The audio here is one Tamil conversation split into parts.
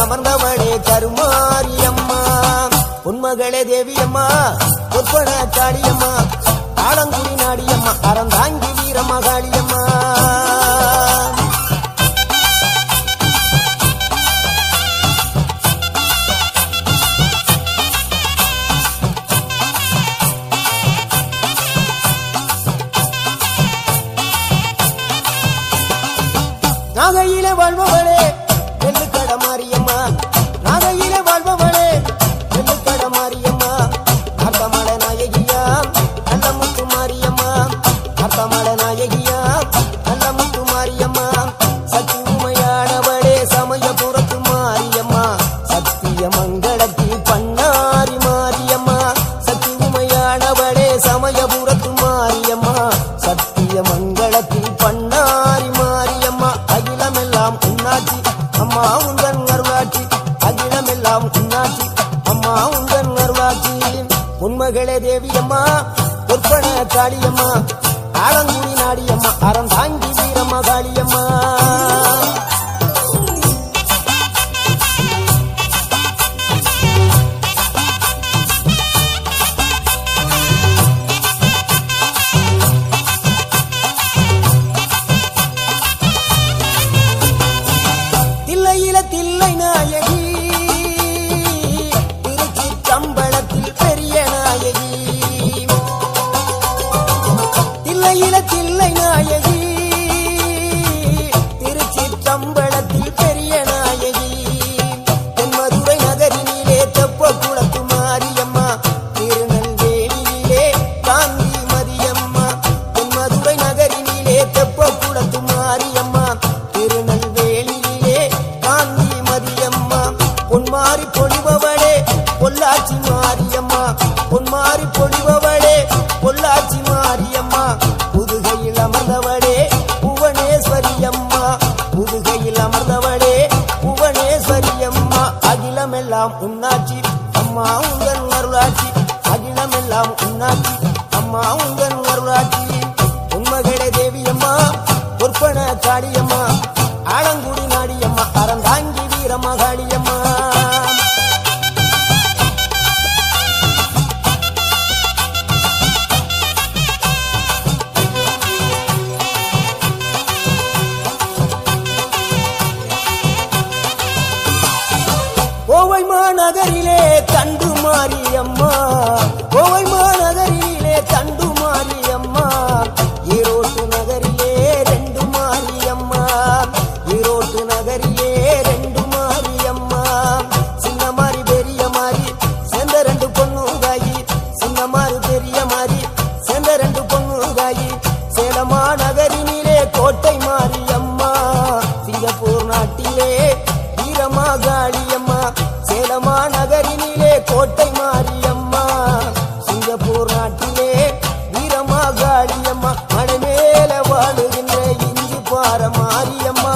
திருவேற்காட்டில் அமர்ந்தவளே கருமாரியம்மா. உன்மகளே தேவியம்மா பொற்பன காளியம்மா ஆலங்குடி நாடியம்மா அறந்தாங்கி வீரம்மா காளியம்மா நாகையிலே வாழ்பவளே நெல்லுக்கட மாரியம்மா. நாகையிலே வாழ்பவளே நெல்லுக்கட மாரியம்மா. அர்த்தமட நாயகியா நல்ல முத்து மாரியம்மா. அர்த்தமட நாயகியா நல்ல முத்து மாரியம்மா. சக்தி உமையானவளே சமயபுரத்து மாரியம்மா. சத்திய மங்களத்தில் பண்ணாரி மாரியம்மா. சக்தி சமயபுரத்து மாரியம்மா. திங்களே தேவியம்மா பொற்பன காளியம்மா ஆலங்குடி நாடியம்மா அறந்தாங்கி வீரம்மா காளியம்மா திருச்சி பெரிய நாயகி. என் மதுரை நகரினிலே தெப்ப குளத்து மாரியம்மா. திருநெல்வேலியிலே காந்தி மதியம்மா. மதுரை நகரினிலே தெப்ப குளத்து மாரியம்மா. அகிலமெல்லாம் உன்னாச்சி. அம்மா உங்கள் அருளாட்சி அகிலமெல்லாம் உன்னாச்சி. அம்மா உங்கள் அருளாச்சி. உண்மகளே தேவியம்மா பொற்பன காளியம்மா ஆலங்குடி கோவை மாநகரிலே தண்டு மாரியம்மா. கோவை மாநகரிலே தண்டு மாரியம்மா. ஈரோட்டு நகரிலே ரெண்டு மாரியம்மா. ஈரோட்டு நகரிலே காளியம்மா மலை மேல வாழுகின்ற இஞ்சி பார மாரியம்மா.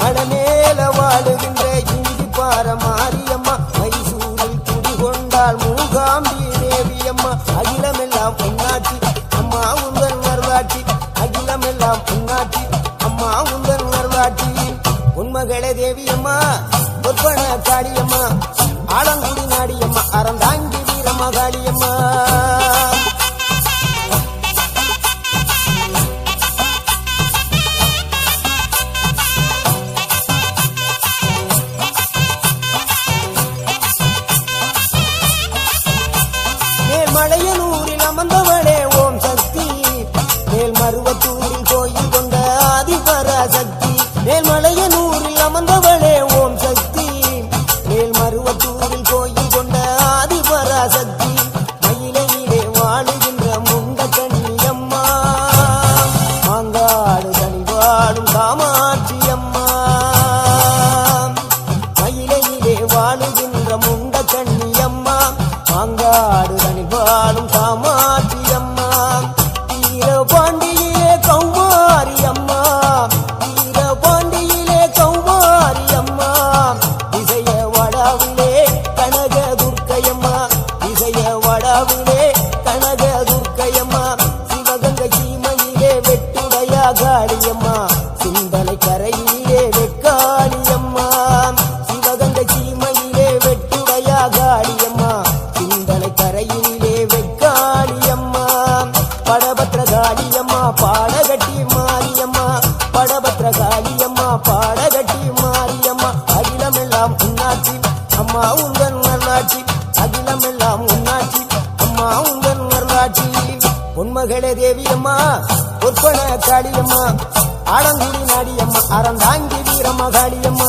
மலை மேல வாழுகின்ற இஞ்சி பார மாரியம்மா. மைசூரில் குடிகொண்டால் மூகாம்பி தேவியம்மா. அகிலமெல்லாம் பொன்னாட்சி அம்மா உங்கள் நர்வாட்சி அகிலமெல்லாம் பொன்னாட்சி அம்மா தேவியம்மா பொற்பன காடியம்மா பாண்டியிலே கௌமாரி அம்மா. வீர பாண்டியிலே கௌமாரி அம்மா. விஜய வடாவிலே கனக வடாவிலே எல்லாம் உன்னாச்சி. அம்மா உங்கள் வரலாச்சி அகிலம் எல்லாம் உன்னாச்சி. அம்மா உங்கள் வரலாச்சி உண்மகளே தேவியம்மா பொற்பன காளியம்மா ஆடங்குடி நாடியம்மா அறந்தாங்கி வீரம்மா காளியம்மா